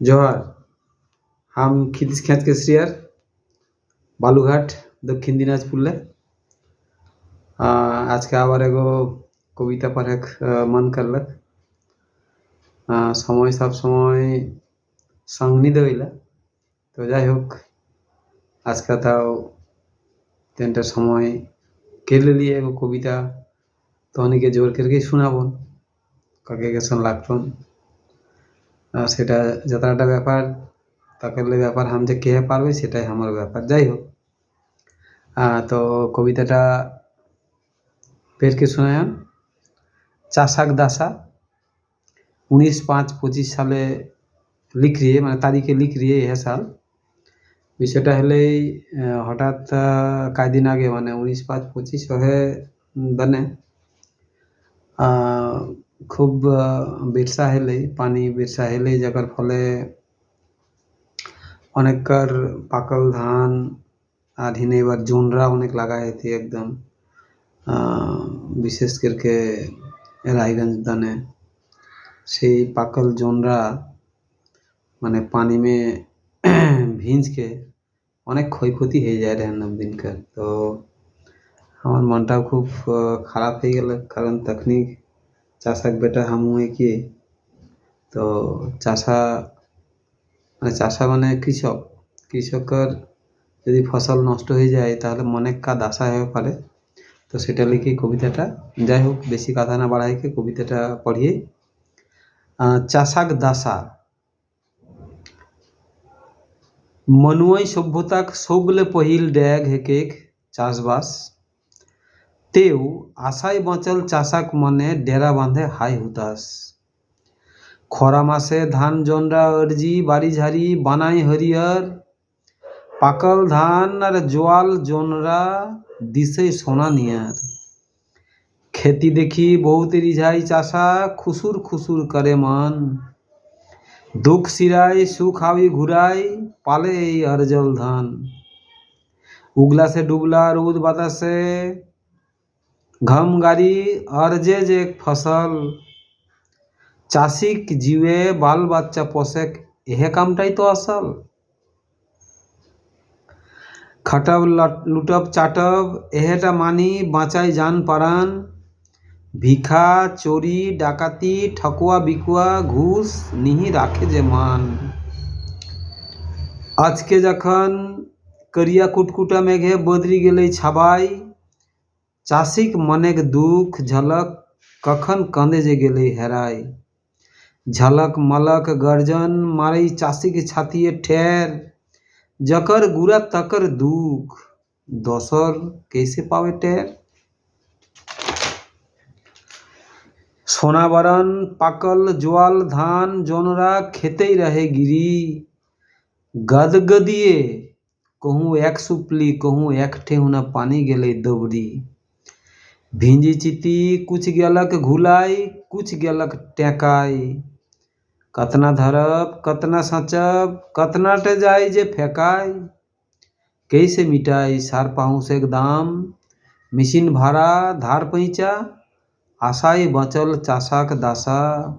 জোহার, হাম খিদিস খ্যাঁচ কেশরিয়ার বালুঘাট, দক্ষিণ দিনাজপুরলে। আজকে আবার এগো কবিতা পাঠাক মন করল সময় সব সময় সংনিধ হইলা। তো যাই হোক, আজকে তাও তিনটা সময় কেলে নিয়ে এগো কবিতা অনেকে জোর করে শোনাবন কাকে কেসন লাগতন সেটা যতটা ব্যাপার তাকে ব্যাপার হাম যে কে পারবে সেটাই আমার ব্যাপার, যাই হোক। তো কবিতাটা পেরকে শোনায়ান চাষাক দাসা উনিশ পাঁচ পঁচিশ সালে লিখ রিয়ে মানে তারিখে লিখ রিয়ে এ সাল। বিষয়টা হলেই হঠাৎ কয়েকদিন আগে মানে উনিশ পাঁচ পঁচিশ হয়ে দানে খুব আহ, বর্ষা হেলেই পানি বর্ষা হেলেই যার ফলে অনেককার পাকল ধান আর হিনে এবার জোনরা অনেক লাগা হেতি একদম আহ, বিশেষ করকে রায়গঞ্জ দানে সেই পাকল জোনরা মানে পানি মে ভিজ के অনেক ক্ষয়ক্ষতি হয়ে যায় রে দিনকার তো আমার মনটাও খুব আহ, খারাপ হয়ে গেল কারণ তখনই চাষাক বেটা হামু কে? তো চাষা মানে চাষা মানে কৃষক। কৃষকের যদি ফসল নষ্ট হয়ে যায়, তাহলে মনে কাদ আশা হয়ে পারে। তো সেটা লিখে কবিতাটা। যাই হোক, বেশি কথা না বাড়াইকে কবিতাটা পড়িয়ে। চাষাক দাসা। মনুয়াই সভ্যতাক সবলে পহিল ড্যাগ হেকেক চাষবাস। তেও আশায় বাঁচল চাষাক মনে ডেরা বাঁধে হাই হুতাস খরা মাসে ধান জনরা অর্জি বাড়ি ঝাড়ি বানাই হরিয়র পাকল ধান আর জোয়াল জনরা দিশে সোনা নিয়ার। খেতি দেখি বহুত রিঝাই চাষা খুসুর খুসুর করে মন। দুঃখ সিরাই সুখ হাওই ঘুরাই পালে এই অরজল ধান। উগলা সে ডুবলা রোদ বাতাসে ঘম গাড়ি অরজে যে ফসল। চাষিক জীবে বাল বাচ্চা পোষেক, এহে কামটাই তো আসল। খাটব লট- লুটব চাটব, এহেটা মানি বাঁচাই যান পারান। ভিখা, চোরি, ডাকাতি, ঠকুয়া বিকুয়া, ঘুষ নিহি রাখে যে মান। আজকে যখন করিয়া কুটকুটা মেঘে বদরি গেলে ছাবাই चाषीक मनेक दुख, झलक कखन कंधे जे गेलै हेराय। झलक मलक गर्जन मारे चाषी के छाती ठेर। जकर गुरा तकर दुख, दोसर कैसे पावे टेर? सोनावरण पाकल ज्वाल धान, जोनरा खेते रहे गिरी। गदगदिए कहूँ एक सुपली, कहूँ एक ठेहुना पानी गेले दबरी। भिंजी चिती कुछ गलक घुलाई, कुछ गलक टेकाई। कतना धरब, कतना सचब, कतना ट जाई जे फेकाई। कैसे मिटाई सार पाहू से दाम? मिशिन भाड़ा धार पैचा, आशाई बचल के दासा।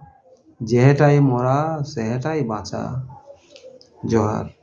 जेहटाई मोरा, सेहटाई बाचा। जोहर।